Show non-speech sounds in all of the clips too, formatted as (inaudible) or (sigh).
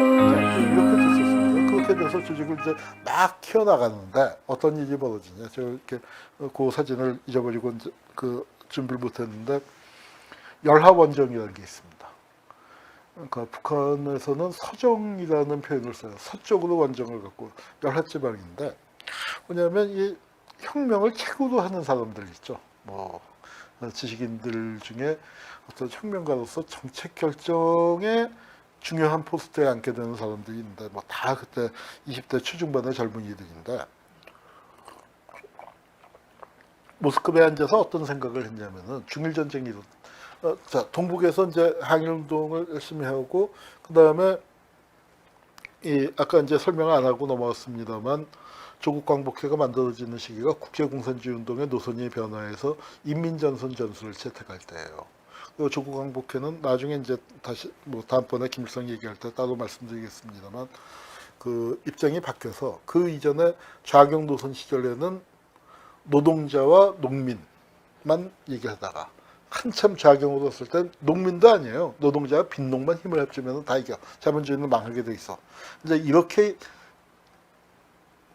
이렇게 됐었습니다. 그렇게 돼서 조직을 이제 막 키워나가는데 어떤 일이 벌어지냐. 저 이렇게 그 사진을 잊어버리고 이제 그 준비를 못했는데 열하원정이라는 게 있습니다. 그러니까 북한에서는 서정이라는 표현을 써요. 서쪽으로 원정을 갖고 열하지방인데 뭐냐면 이 혁명을 최고로 하는 사람들 있죠. 뭐 지식인들 중에 어떤 혁명가로서 정책 결정에 중요한 포스트에 앉게 되는 사람들이 있는데 뭐 다 그때 20대 초중반의 젊은이들인데 모스크바에 앉아서 어떤 생각을 했냐면은 중일 전쟁이 어, 자 동북에서 이제 항일 운동을 열심히 하고 그 다음에 이 아까 이제 설명 안 하고 넘어갔습니다만 조국 광복회가 만들어지는 시기가 국제공산주의 운동의 노선이 변화해서 인민전선 전술을 채택할 때예요. 그리고 조국 광복회는 나중에 이제 다시 뭐 다음번에 김일성 얘기할 때 따로 말씀드리겠습니다만 그 입장이 바뀌어서 그 이전에 좌경 노선 시절에는 노동자와 농민만 얘기하다가 한참 좌경으로 했을 땐 농민도 아니에요. 노동자와 빈농만 힘을 합치면 다 이겨. 자본주의는 망하게 돼 있어. 이제 이렇게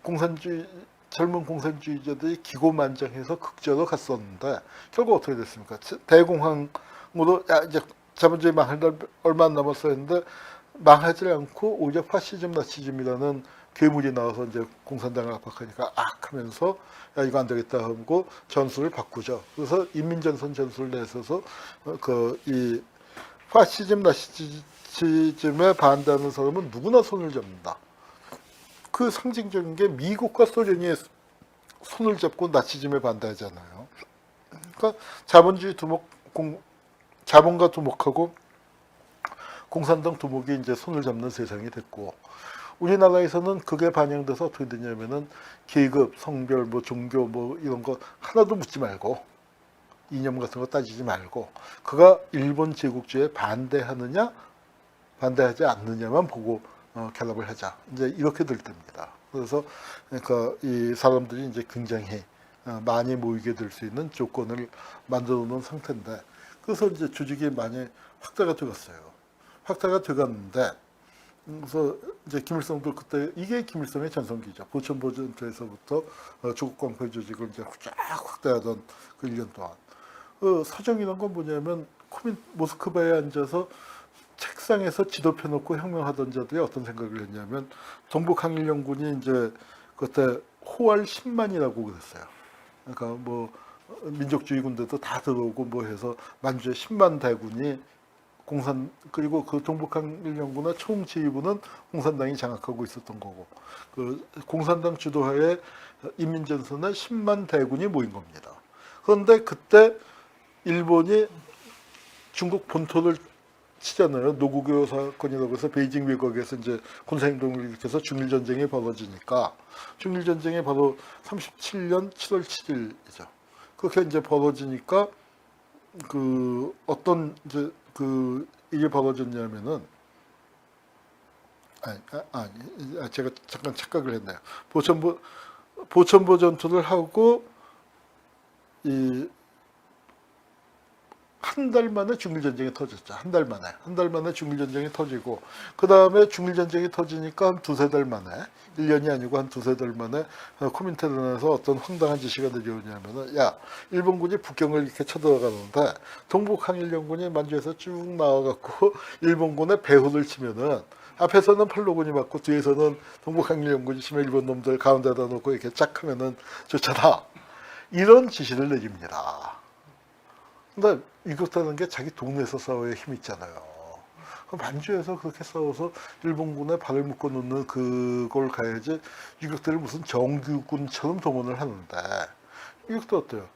공산주의 젊은 공산주의자들이 기고만장해서 극저로 갔었는데 결국 어떻게 됐습니까? 대공황으로 야 이제 자본주의 망할 날 얼마 안 남았어 했는데 망하지 않고 오히려 파시즘 나치즘이라는 괴물이 나와서 이제 공산당을 압박하니까 악 하면서 야 이거 안 되겠다 하고 전술을 바꾸죠. 그래서 인민전선 전술을 내서서 그 이 파시즘 나치즘에 반대하는 사람은 누구나 손을 잡는다. 그 상징적인 게 미국과 소련이 손을 잡고 나치즘에 반대하잖아요. 그러니까 자본주의 두목 공 자본가 두목하고 공산당 두목이 이제 손을 잡는 세상이 됐고 우리나라에서는 그게 반영돼서 어떻게 되냐면은 계급, 성별, 뭐 종교 뭐 이런 거 하나도 묻지 말고 이념 같은 거 따지지 말고 그가 일본 제국주의에 반대하느냐 반대하지 않느냐만 보고 어, 결합을 하자. 이제 이렇게 될 때입니다. 그래서 그러니까 이 사람들이 이제 굉장히 어, 많이 모이게 될 수 있는 조건을 만들어 놓은 상태인데 그래서 이제 조직이 많이 확대가 되었어요. 확대가 되었는데 음, 그래서 이제 김일성도 그때 이게 김일성의 전성기죠. 보천보전투에서부터 어, 조국광패 조직을 이제 쫙 확대하던 그 1년 동안. 그 서정이란 건 뭐냐면 코민 모스크바에 앉아서 책상에서 지도 펴놓고 혁명하던 자들이 어떤 생각을 했냐면 동북항일연군이 이제 그때 호알 10만이라고 그랬어요. 그러니까 뭐 민족주의 군대도 다 들어오고 뭐 해서 만주에 10만 대군이 공산 그리고 그 동북항일연군의 총지휘부는 공산당이 장악하고 있었던 거고 그 공산당 주도하에 인민전선에 10만 대군이 모인 겁니다. 그런데 그때 일본이 중국 본토를 치잖아요. 노구교 사건이라고 해서 베이징 외곽에서 이제 군사행동을 일으켜서 중일전쟁이 벌어지니까 중일전쟁이 바로 37년 7월 7일이죠. 그렇게 이제 벌어지니까 그 어떤 이제 그 이게 벌어졌냐면은 아니, 아, 아니 아, 제가 잠깐 착각을 했네요. 보천보 보천보 전투를 하고 이 한 달 만에 중일전쟁이 터졌죠. 한 달 만에. 한 달 만에 중일전쟁이 터지고, 그 다음에 중일전쟁이 터지니까 한 두세 달 만에, 1년이 아니고 한 두세 달 만에 어, 코민테른에서 어떤 황당한 지시가 내려오냐면은, 야, 일본군이 북경을 이렇게 쳐들어가는데, 동북항일연군이 만주에서 쭉 나와갖고, 일본군의 배후를 치면은, 앞에서는 팔로군이 맞고, 뒤에서는 동북항일연군이 치면 일본 놈들 가운데다 놓고 이렇게 쫙 하면은 좋잖아. 이런 지시를 내립니다. 근데 이것다는 게 자기 동네에서 싸워야 힘 있잖아요. 만주에서 그렇게 싸워서 일본군에 발을 묶어 놓는 그걸 가야지 유격들을 무슨 정규군처럼 동원을 하는데 이것도 어때요?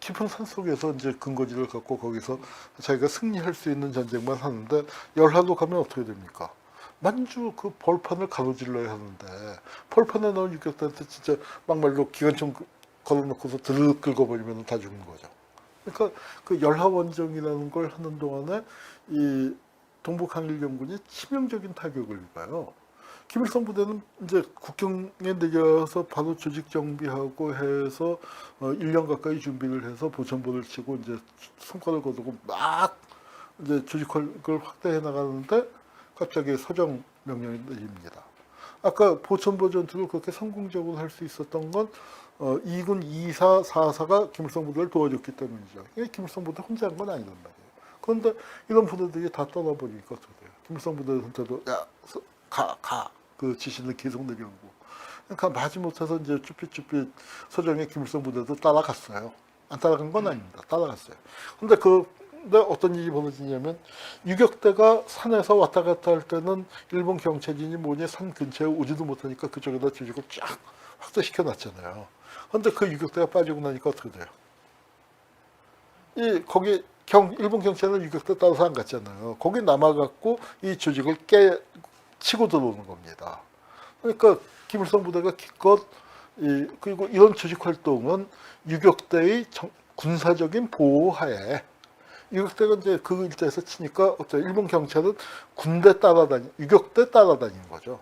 깊은 산 속에서 이제 근거지를 갖고 거기서 자기가 승리할 수 있는 전쟁만 하는데 열하로 가면 어떻게 됩니까? 만주 그 벌판을 가로질러야 하는데 벌판에 나온 유격들한테 진짜 막말로 기관총 걸어놓고서 드르륵 긁어버리면 다 죽는 거죠. 그러니까 그 열하원정이라는 걸 하는 동안에 이 동북항일연군이 치명적인 타격을 입어요. 김일성 부대는 이제 국경에 내려서 바로 조직 정비하고 해서 어 1년 가까이 준비를 해서 보천보를 치고 이제 성과를 거두고 막 이제 조직을 확대해 나가는데 갑자기 서정 명령이 내립니다. 아까 보천보 전투를 그렇게 성공적으로 할 수 있었던 건 어, 2군 2사, 4사가 김일성 부대를 도와줬기 때문이죠. 이게 김일성 부대 혼자 한 건 아니란 말이에요. 그런데 이런 부대들이 다 떠나버리니까 어떻게 돼요? 김일성 부대한테도 야, 서- 가, 가. 그 지시를 계속 내려오고. 그러니까 마지못해서 이제 쭈삣쭈삣 서정의 김일성 부대도 따라갔어요. 안 따라간 건 아닙니다. 따라갔어요. 근데 그, 근데 어떤 일이 벌어지냐면 유격대가 산에서 왔다 갔다 할 때는 일본 경찰진이 뭐니 산 근처에 오지도 못하니까 그쪽에다 조직을 쫙 확대시켜 놨잖아요. 근데 그 유격대가 빠지고 나니까 어떻게 돼요? 이 거기 경 일본 경찰은 유격대 따라서 안 갔잖아요. 거기 남아갖고 이 조직을 깨 치고 들어오는 겁니다. 그러니까 김일성 부대가 기껏 이 그리고 이런 조직 활동은 유격대의 정- 군사적인 보호하에 유격대가 이제 그 일대에서 치니까 어때 일본 경찰은 군대 따라다니 유격대 따라다니는 거죠.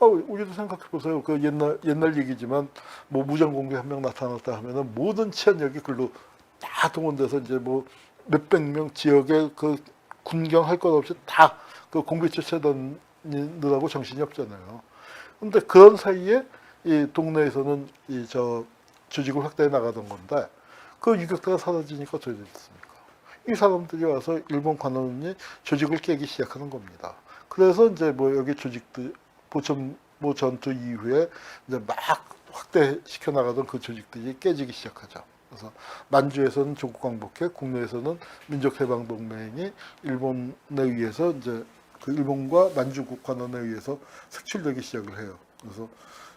아, 우리도 생각해 보세요. 그 옛날 옛날 얘기지만 뭐 무장 공개 한 명 나타났다 하면은 모든 치안력이 글로 다 동원돼서 이제 뭐 몇백 명 지역에 그 군경 할 것 없이 다 그 공비 쫓아다니느라고 정신이 없잖아요. 근데 그런 사이에 이 동네에서는 이 저 조직을 확대해 나가던 건데 그 유격대가 사라지니까 어떻게 됐습니까? 이 사람들이 와서 일본 관원이 조직을 깨기 시작하는 겁니다. 그래서 이제 뭐 여기 조직들 보천 뭐 전투 이후에 이제 막 확대시켜 나가던 그 조직들이 깨지기 시작하죠. 그래서 만주에서는 조국 광복회, 국내에서는 민족해방동맹이 일본에 의해서 이제 그 일본과 만주 국 관원에 의해서 색출되기 시작을 해요. 그래서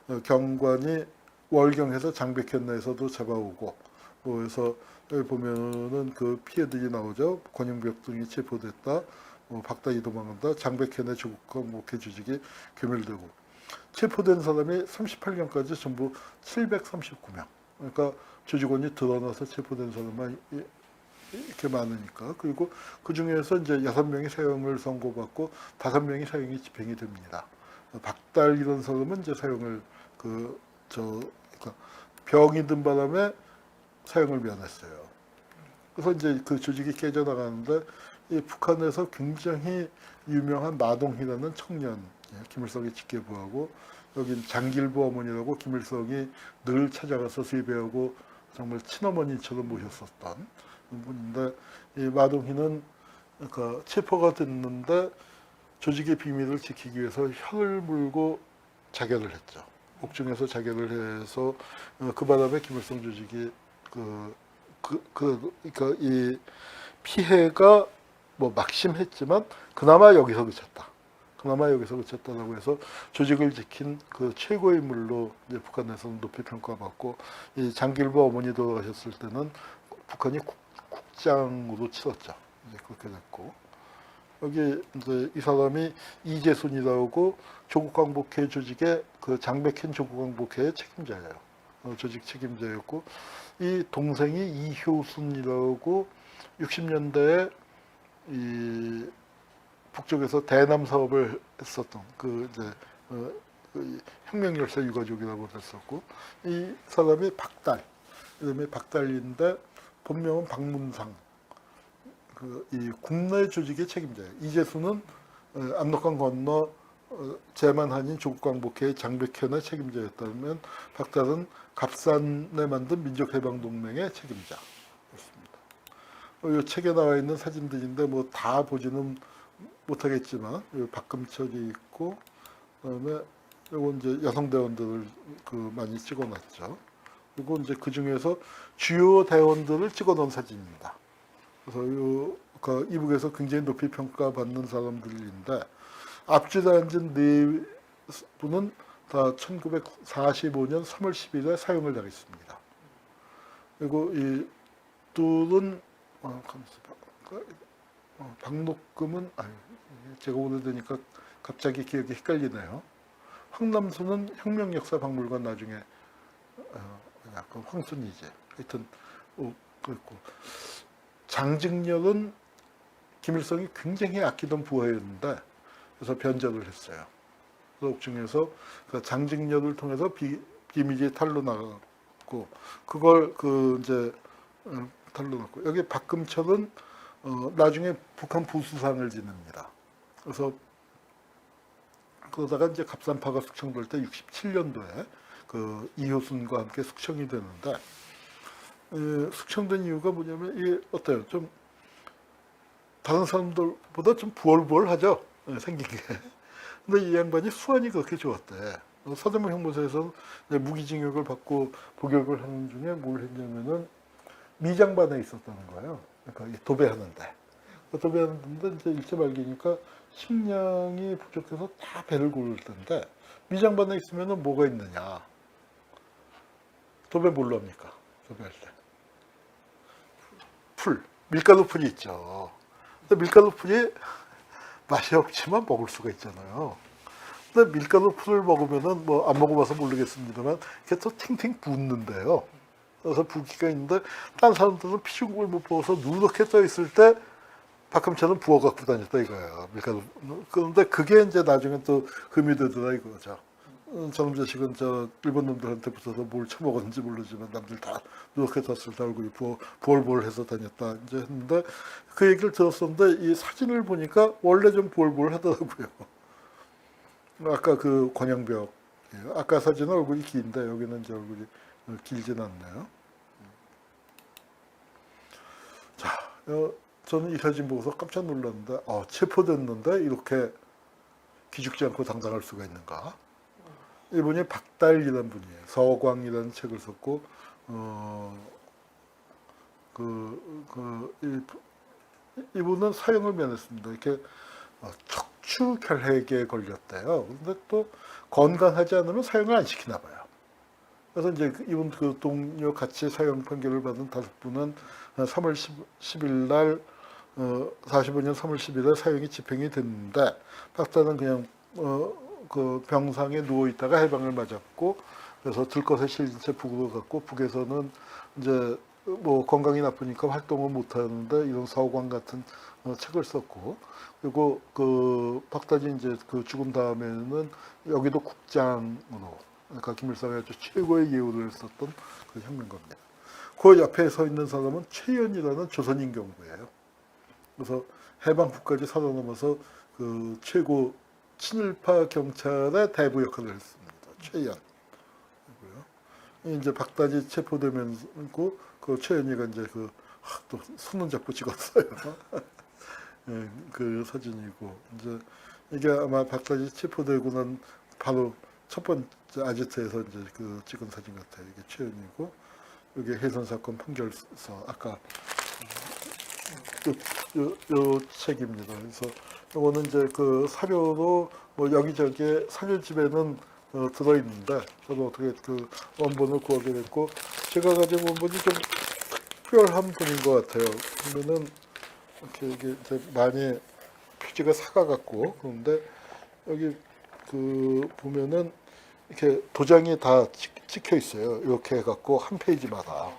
어, 경관이 월경에서 장백현내에서도 잡아오고 뭐 여기 보면은 그 피해들이 나오죠. 권영벽 등이 체포됐다. 뭐 박다이 도망간다. 장백현의 조국과 목회 조직이 괴멸되고 체포된 사람이 38년까지 전부 739명. 그러니까 조직원이 드러나서 체포된 사람만 이- 이렇게 많으니까 그리고 그 중에서 이제 여섯 명이 사형을 선고받고 다섯 명이 사형이 집행이 됩니다. 박달 이런 사람은 이제 사형을 그 저 그러니까 병이 든 바람에 사형을 면했어요. 그래서 이제 그 조직이 깨져나가는데 이 북한에서 굉장히 유명한 마동희라는 청년 예, 김일성이 직계부하고 여긴 장길부 어머니라고 김일성이 늘 찾아가서 세배하고 정말 친어머니처럼 모셨었던 분인데 이 마동희는 그 체포가 됐는데 조직의 비밀을 지키기 위해서 혀를 물고 자결을 했죠. 옥중에서 자결을 해서 어, 그 바람에 김일성 조직이 그, 그, 그, 그러니까 이 피해가 뭐 막심했지만 그나마 여기서 그쳤다. 그나마 여기서 그쳤다라고 해서 조직을 지킨 그 최고의 인물로 이제 북한에서는 높이 평가받고 이 장길보 어머니 돌아가셨을 때는 북한이 국, 국장으로 치렀죠. 이제 그렇게 됐고 여기 이제 이 사람이 이재순이라고 조국광복회 조직의 그 장백현 조국광복회의 책임자예요. 어, 조직 책임자였고 이 동생이 이효순이라고 60년대에 이 북쪽에서 대남 사업을 했었던 그 이제 어, 그 혁명 열사 유가족이라고 됐었고 이 사람이 박달 이름이 박달인데 본명은 박문상 그 이 국내 조직의 책임자예요. 이재수는 어, 압록강 건너 어, 제만한인 조국광복회의 장백현의 책임자였다면 박달은 갑산에 만든 민족해방동맹의 책임자였습니다. 어, 이 책에 나와 있는 사진들인데 뭐 다 보지는 못하겠지만 박금철이 있고 그다음에 요거 이제 여성 대원들을 그 많이 찍어놨죠. 그리고 이제 그 중에서 주요 대원들을 찍어놓은 사진입니다. 그래서 요, 그 이북에서 굉장히 높이 평가받는 사람들인데 앞줄에 앉은 네 분은 다 1945년 3월 10일에 사용을 당했습니다. 그리고 이 둘은. 그, 어, 박록금은 제가 오래되니까 갑자기 기억이 헷갈리네요. 황남수는 혁명역사박물관 나중에 어, 약간 황순이제 하여튼 어, 그랬고 장직렬은 김일성이 굉장히 아끼던 부하였는데 그래서 변절을 했어요. 그래서 옥중에서 그 장직렬을 통해서 비, 비밀이 탈로 나갔고 그걸 그 이제 어, 탈로 났고 여기 박금철은 어, 나중에 북한 부수상을 지냅니다. 그래서 그러다가 이제 갑산파가 숙청될 때 67년도에 그 이효순과 함께 숙청이 되는데 에, 숙청된 이유가 뭐냐면 이게 어때요? 좀 다른 사람들보다 좀 부얼부얼하죠. 예, 생긴 게. (laughs) 근데 이 양반이 수완이 그렇게 좋았대. 어, 서대문 형무소에서 무기징역을 받고 복역을 하는 중에 뭘 했냐면은 미장반에 있었다는 거예요. 그러니까 이 도배하는데. 그 도배하는데 이제 일제 말기니까 식량이 부족해서 다 배를 고를 텐데 미장반에 있으면은 뭐가 있느냐? 도배 뭘로 합니까? 도배할 때. 풀, 밀가루 풀이 있죠. 밀가루 풀이 맛이 없지만 먹을 수가 있잖아요. 근데 밀가루 풀을 먹으면은 뭐 안 먹어봐서 모르겠습니다만 이게 또 팅팅 붓는데요. 그래서 붓기가 있는데 딴 사람들은 피죽을 못 부어서 누렇게 떠 있을 때 박금처럼 부어 갖고 다녔다 이거예요. 밀가루. 그런데 그게 이제 나중에 또 흠이 되더라 이거죠. 음, 저놈 자식은 저 일본 놈들한테 붙어서 뭘 처먹었는지 모르지만 남들 다 누렇게 때 얼굴이 부어, 부얼부얼해서 다녔다 이제 했는데 그 얘기를 들었었는데 이 사진을 보니까 원래 좀 부얼부얼하더라고요. (laughs) 아까 그 권양벽 아까 사진은 얼굴이 긴데 여기는 이제 얼굴이 길진 않네요. 자, 어, 저는 이 사진 보고서 깜짝 놀랐는데 어, 체포됐는데 이렇게 기죽지 않고 당당할 수가 있는가? 이분이 박달이라는 분이에요. 서광이라는 책을 썼고 어, 그, 그, 이, 이분은 사형을 면했습니다. 이렇게 어, 척추 결핵에 걸렸대요. 근데 또 건강하지 않으면 사형을 안 시키나 봐요. 그래서 이제 그 이분 그 동료 같이 사형 판결을 받은 다섯 분은 3월 10, 일 날, 어, 45년 3월 10일에 사형이 집행이 됐는데 박사는 그냥 어, 그 병상에 누워 있다가 해방을 맞았고 그래서 들것에 실린 채 북으로 갔고 북에서는 이제 뭐 건강이 나쁘니까 활동을 못 하는데 이런 서광 같은 어, 책을 썼고 그리고 그 박다지 이제 그 죽은 다음에는 여기도 국장으로 그러니까 김일성의 아주 최고의 예우를 썼던 그 혁명가입니다. 그 옆에 서 있는 사람은 최연이라는 조선인 경부예요. 그래서 해방 후까지 살아남아서 그 최고 친일파 경찰의 대부 역할을 했습니다. 최연. 이제 박다지 체포되면서 그 최연이가 이제 그 또 손은 잡고 찍었어요. (laughs) 예, 그 사진이고 이제 이게 아마 박다지 체포되고 난 바로 첫 번째 아지트에서 이제 그 찍은 사진 같아요. 이게 최연이고 여기 해선 사건 판결서 아까 요, 요, 요 책입니다. 그래서 이거는 이제 그 사료로 뭐 여기저기 사료집에는 어, 들어있는데 저도 어떻게 그 원본을 구하게 됐고 제가 가진 원본이 좀 특별한 분인 것 같아요. 그러면은 이렇게 이게 이제 많이 표지가 사가갖고 그런데 여기 그 보면은 이렇게 도장이 다 찍, 찍혀 있어요. 이렇게 해갖고 한 페이지마다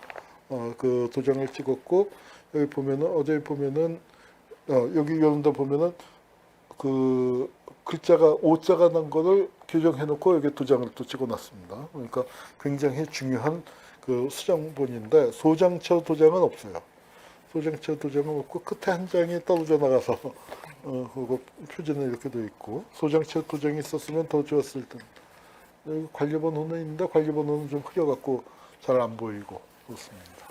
어, 그 도장을 찍었고 여기 보면은 어제 보면은 어, 여기 데 보면은 그 글자가 오자가 난 거를 교정해놓고 여기 도장을 또 찍어놨습니다. 그러니까 굉장히 중요한 그 수정본인데 소장처 도장은 없어요. 소장처 도장은 없고 끝에 한 장이 떨어져 나가서 어 그거 표지는 이렇게 돼 있고 소장처 도장이 있었으면 더 좋았을 텐데 관리번호는 있는데 관리번호는 좀 흐려갖고 잘 안 보이고 그렇습니다.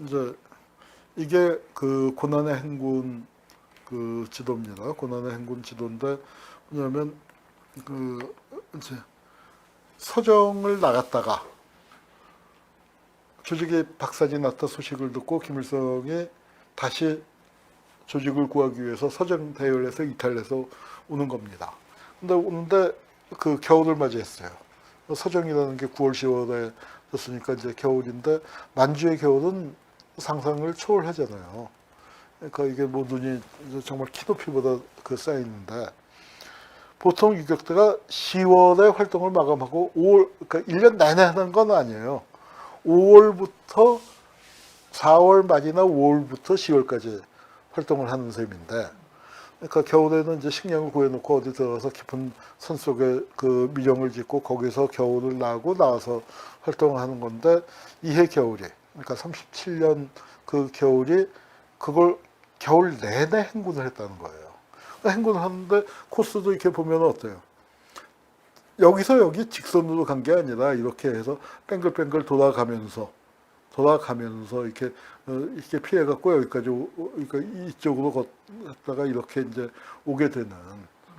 이제 이게 그 고난의 행군 그 지도입니다. 고난의 행군 지도인데 뭐냐면 그 이제 서정을 나갔다가 조직이 박살이 났다 소식을 듣고 김일성이 다시 조직을 구하기 위해서 서정 대열에서 이탈해서 오는 겁니다. 근데 오는데 그 겨울을 맞이했어요. 서정이라는 게 9월, 10월에 됐으니까 이제 겨울인데 만주의 겨울은 상상을 초월하잖아요. 그러니까 이게 뭐 눈이 정말 키높이보다 그 쌓이는데 보통 유격대가 10월에 활동을 마감하고 5월, 그러니까 1년 내내 하는 건 아니에요. 5월부터 4월 말이나 5월부터 10월까지 활동을 하는 셈인데 그러니까 겨울에는 이제 식량을 구해놓고 어디 들어가서 깊은 산 속에 그 미령을 짓고 거기서 겨울을 나고 나와서 활동하는 건데 이해 겨울이 그러니까 37년 그 겨울이 그걸 겨울 내내 행군을 했다는 거예요. 그러니까 행군을 하는데 코스도 이렇게 보면 어때요? 여기서 여기 직선으로 간 게 아니라 이렇게 해서 뺑글뺑글 돌아가면서 돌아가면서 이렇게 어, 이렇게 피해 갖고 여기까지 그러니까 이쪽으로 걷다가 이렇게 이제 오게 되는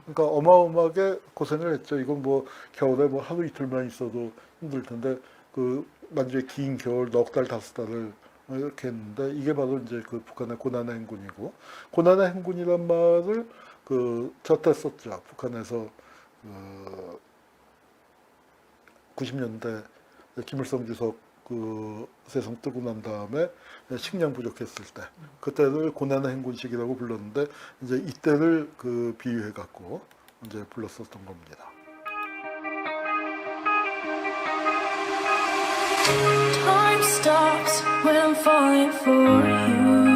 그러니까 어마어마하게 고생을 했죠. 이건 뭐 겨울에 뭐 하루 이틀만 있어도 힘들 텐데 그 만주의 긴 겨울 넉 달 다섯 달을 이렇게 했는데 이게 바로 이제 그 북한의 고난의 행군이고 고난의 행군이란 말을 그 썼죠. 북한에서 그 90년대 김일성 주석 그 세상 뜨고 난 다음에 식량 부족했을 때 그때를 고난의 행군식이라고 불렀는데 이제 이때를 그 비유해 갖고 이제 불렀었던 겁니다. Time stops when I'm falling for you.